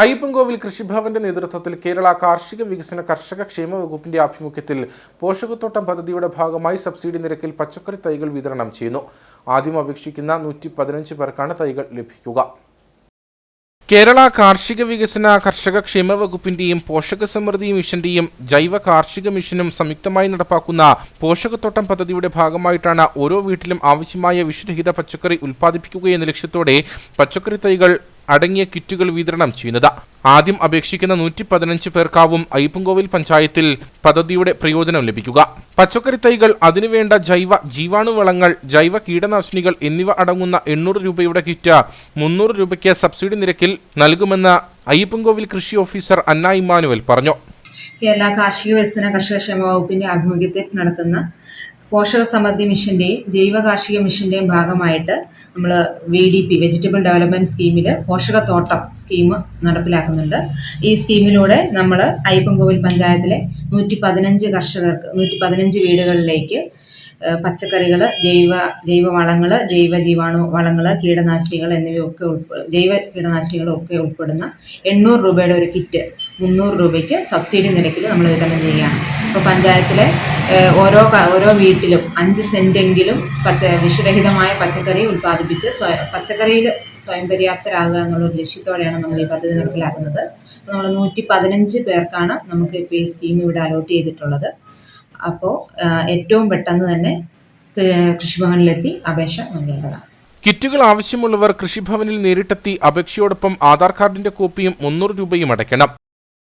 അയ്യപ്പൻകോവിൽ കൃഷിഭവന്റെ നേതൃത്വത്തിൽ കേരള കാർഷിക വികസന കർഷക ക്ഷേമ വകുപ്പിന്റെ ആഭിമുഖ്യത്തിൽ പോഷകത്തോട്ടം പദ്ധതിയുടെ ഭാഗമായി സബ്സിഡി നിരക്കിൽ പച്ചക്കറി തൈകൾ വിതരണം ചെയ്യുന്നു. ആദ്യം അപേക്ഷിക്കുന്ന നൂറ്റി പതിനഞ്ച് പേർക്കാണ് തൈകൾ ലഭിക്കുക. കേരള കാർഷിക വികസന കർഷക ക്ഷേമ വകുപ്പിന്റെയും പോഷക സമൃദ്ധി മിഷന്റെയും ജൈവ കാർഷിക മിഷനും സംയുക്തമായി നടപ്പാക്കുന്ന പോഷകത്തോട്ടം പദ്ധതിയുടെ ഭാഗമായിട്ടാണ് ഓരോ വീട്ടിലും ആവശ്യമായ വിഷരഹിത പച്ചക്കറി ഉൽപ്പാദിപ്പിക്കുകയെന്ന ലക്ഷ്യത്തോടെ പച്ചക്കറി തൈകൾ അടങ്ങിയ കിറ്റുകൾ വിതരണം ചെയ്യുന്നത്. ആദ്യം അപേക്ഷിക്കുന്ന നൂറ്റി പതിനഞ്ച് പേർക്കാവും അയ്യപ്പൻകോവിൽ പഞ്ചായത്തിൽ പദ്ധതിയുടെ പ്രയോജനം ലഭിക്കുക. പച്ചക്കറി തൈകൾ അതിനുവേണ്ട ജൈവ ജീവാണുവളങ്ങൾ ജൈവ കീടനാശിനികൾ എന്നിവ അടങ്ങുന്ന എണ്ണൂറ് രൂപയുടെ കിറ്റ് മുന്നൂറ് രൂപയ്ക്ക് സബ്സിഡി നിരക്കിൽ നൽകുമെന്ന് അയ്യപ്പൻകോവിൽ കൃഷി ഓഫീസർ അന്ന ഇമ്മാനുവൽ പറഞ്ഞു. കേരള കാർഷിക വികസന കർഷക ക്ഷേമ വകുപ്പിന്റെ ആഭിമുഖ്യത്തിൽ നടത്തുന്ന പോഷക സമൃദ്ധി മിഷന്റെയും ജൈവ കാർഷിക മിഷന്റെയും ഭാഗമായിട്ട് നമ്മൾ V D P vegetable development സ്കീമിൽ പോഷകത്തോട്ടം സ്കീം നടപ്പിലാക്കുന്നുണ്ട്. ഈ സ്കീമിലൂടെ നമ്മൾ അയ്യപ്പൻകോവിൽ പഞ്ചായത്തിലെ നൂറ്റി പതിനഞ്ച് കർഷകർക്ക് നൂറ്റി പതിനഞ്ച് വീടുകളിലേക്ക് പച്ചക്കറികൾ ജൈവ ജൈവ വളങ്ങൾ ജൈവ ജീവാണു വളങ്ങൾ കീടനാശിനികൾ എന്നിവയൊക്കെ ഉൾപ്പെ ജൈവ കീടനാശിനികളൊക്കെ ഉൾപ്പെടുന്ന എണ്ണൂറ് രൂപയുടെ ഒരു കിറ്റ് മുന്നൂറ് രൂപയ്ക്ക് സബ്സിഡി നിരക്കിൽ നമ്മൾ വിതരണം ചെയ്യുകയാണ്. ഇപ്പോൾ പഞ്ചായത്തിലെ ഓരോ ഓരോ വീട്ടിലും അഞ്ച് സെന്റെങ്കിലും പച്ച വിഷരഹിതമായ പച്ചക്കറി ഉൽപ്പാദിപ്പിച്ച് പച്ചക്കറിയിൽ സ്വയം പര്യാപ്തരാകുക എന്നുള്ളൊരു ലക്ഷ്യത്തോടെയാണ് നമ്മൾ ഈ പദ്ധതി നടപ്പിലാക്കുന്നത്. നമ്മൾ നൂറ്റി പതിനഞ്ച് പേർക്കാണ് നമുക്ക് ഇപ്പോൾ ഈ സ്കീം ഇവിടെ അലോട്ട് ചെയ്തിട്ടുള്ളത്. അപ്പോൾ ഏറ്റവും പെട്ടെന്ന് തന്നെ കൃഷിഭവനിലെത്തി അപേക്ഷ നൽകേണ്ടതാണ്. കിറ്റുകൾ ആവശ്യമുള്ളവർ കൃഷിഭവനിൽ നേരിട്ടെത്തി അപേക്ഷയോടൊപ്പം ആധാർ കാർഡിന്റെ കോപ്പിയും മുന്നൂറ് രൂപയും അടയ്ക്കണം.